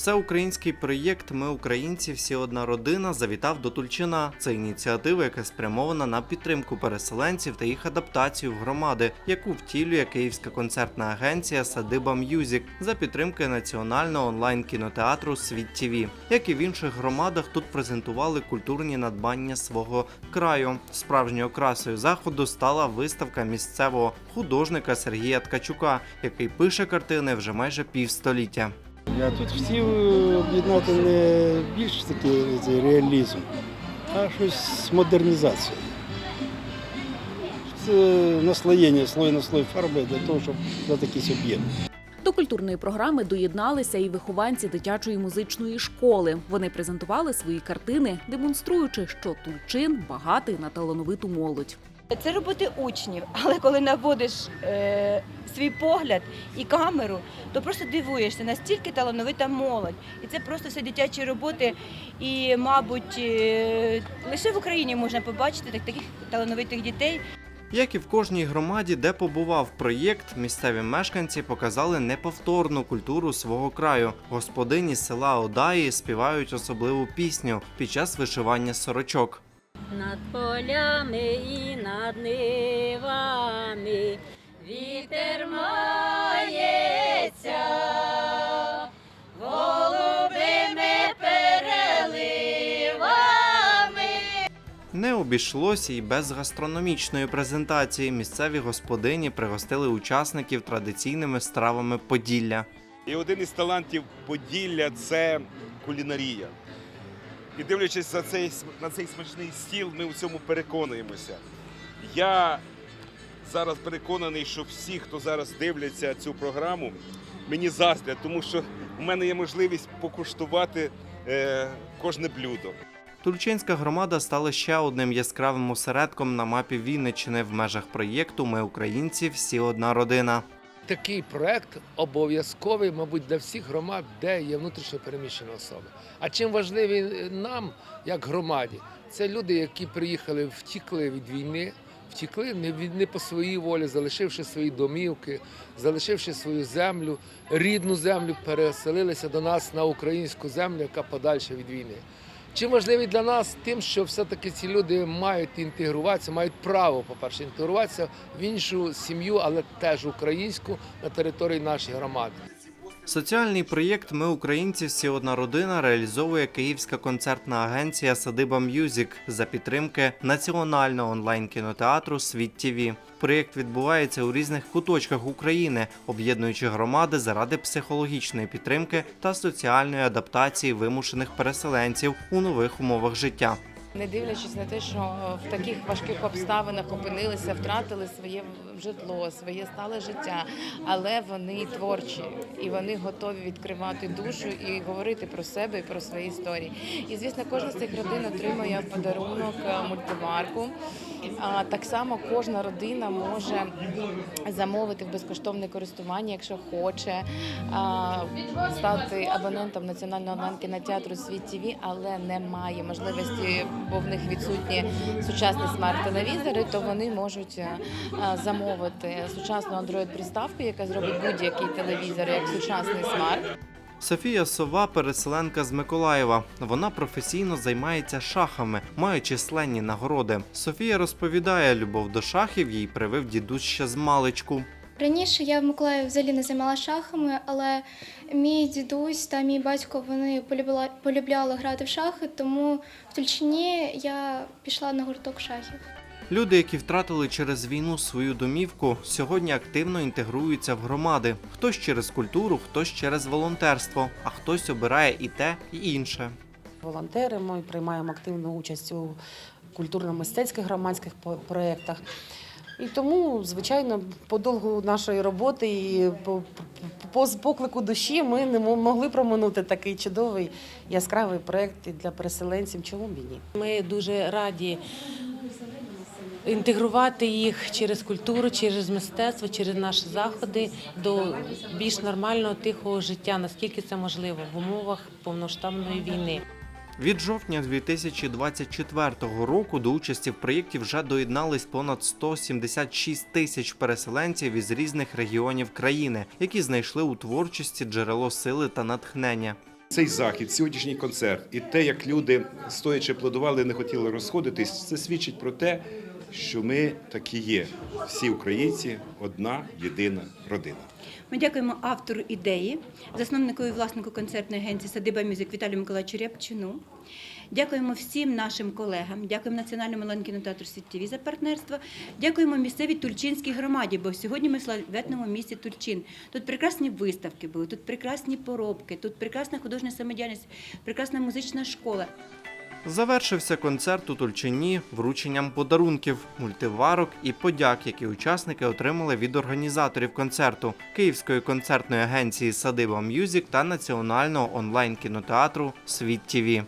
Всеукраїнський проєкт Ми українці, всі одна родина завітав до Тульчина. Це ініціатива, яка спрямована на підтримку переселенців та їх адаптацію в громади, яку втілює Київська концертна агенція Садиба М'юзік за підтримки національного онлайн кінотеатру Світ ТІВІ. Як і в інших громадах, тут презентували культурні надбання свого краю. Справжньою окрасою заходу стала виставка місцевого художника Сергія Ткачука, який пише картини вже майже півстоліття. Я тут хотів об'єднати не більш такий реалізм, а щось з модернізацією. Це наслоєння слой на слой фарби для того, щоб дати якийсь об'єм. До культурної програми доєдналися і вихованці дитячої музичної школи. Вони презентували свої картини, демонструючи, що Тульчин багатий на талановиту молодь. Це роботи учнів, але коли наводиш е, свій погляд і камеру, то просто дивуєшся, настільки талановита молодь. І це просто все дитячі роботи. І, мабуть, е, лише в Україні можна побачити так, таких талановитих дітей. Як і в кожній громаді, де побував проєкт, місцеві мешканці показали неповторну культуру свого краю. Господині села Одаї співають особливу пісню під час вишивання сорочок. Над полями і над нивами вітер мається, голубими переливами. Не обійшлося і без гастрономічної презентації. Місцеві господині пригостили учасників традиційними стравами Поділля. І один із талантів Поділля це кулінарія. І дивлячись за цей, на цей смачний стіл, ми у цьому переконуємося. Я зараз переконаний, що всі, хто зараз дивляться цю програму, мені заздрять, тому що у мене є можливість покуштувати е, кожне блюдо. Тульчинська громада стала ще одним яскравим осередком на мапі Вінниччини в межах проєкту Ми українці, всі одна родина. Такий проект обов'язковий, мабуть, для всіх громад, де є внутрішньо переміщені особи. А чим важливий нам, як громаді, це люди, які приїхали, втікли від війни, втікли не від не по своїй волі, залишивши свої домівки, залишивши свою землю, рідну землю, переселилися до нас на українську землю, яка подальша від війни. Чим важливий для нас тим, що все-таки ці люди мають інтегруватися, мають право, по-перше, інтегруватися в іншу сім'ю, але теж українську на території нашої громади. Соціальний проєкт Ми українці, всі одна родина реалізовує Київська концертна агенція Садиба М'юзік за підтримки національного онлайн кінотеатру Світ ТІВІ. Проєкт відбувається у різних куточках України, об'єднуючи громади заради психологічної підтримки та соціальної адаптації вимушених переселенців у нових умовах життя. Не дивлячись на те, що в таких важких обставинах опинилися, втратили своє житло, своє стале життя, але вони творчі і вони готові відкривати душу і говорити про себе і про свої історії. І звісно, кожна з цих родин отримує в подарунок е, мультиварку. Так само кожна родина може замовити в безкоштовне користування, якщо хоче стати абонентом національного онлайн кінотеатру Світ ТВ, але не має можливості, бо в них відсутні сучасні смарт-телевізори, то вони можуть е, е, замовити сучасну Android-приставку, яка зробить будь-який телевізор як сучасний смарт. Софія Сова переселенка з Миколаєва. Вона професійно займається шахами, має численні нагороди. Софія розповідає, любов до шахів їй привив дідусь ще з маличку. Раніше я в Миколаєві взагалі не займалася шахами, але мій дідусь та мій батько вони полюбила- полюбляли грати в шахи, тому в Тульчині я пішла на гурток шахів. Люди, які втратили через війну свою домівку, сьогодні активно інтегруються в громади. Хтось через культуру, хтось через волонтерство, а хтось обирає і те, і інше. волонтери. Ми приймаємо активну участь у культурно-мистецьких громадських по- проєктах. І тому, звичайно, по довгу нашої роботи і по, по, по поклику душі ми не мо- могли проминути такий чудовий яскравий проєкт для переселенців. Чому б і ні? Ми дуже раді інтегрувати їх через культуру, через мистецтво, через наші заходи до більш нормального тихого життя, наскільки це можливо в умовах повноштабної війни. Від жовтня 2024 року до участі в проєкті вже доєднались понад 176 тисяч переселенців із різних регіонів країни, які знайшли у творчості джерело сили та натхнення. Цей захід, сьогоднішній концерт, і те, як люди стоячи аплодували, не хотіли розходитись, це свідчить про те, що ми такі є. Всі українці одна єдина родина. Ми дякуємо автору ідеї, засновнику і власнику концертної агенції Садиба Мюзик Віталію Миколаївичу Рябчину. Дякуємо всім нашим колегам, дякуємо Національному онлайн-кінотеатру Світ за партнерство. Дякуємо місцевій Тульчинській громаді, бо сьогодні ми в славетному місті Тульчин. Тут прекрасні виставки були, тут прекрасні поробки, тут прекрасна художня самодіяльність, прекрасна музична школа. Завершився концерт у Тульчині врученням подарунків, мультиварок і подяк, які учасники отримали від організаторів концерту Київської концертної агенції Садиба М'юзік та національного онлайн кінотеатру Світ ТІВІ.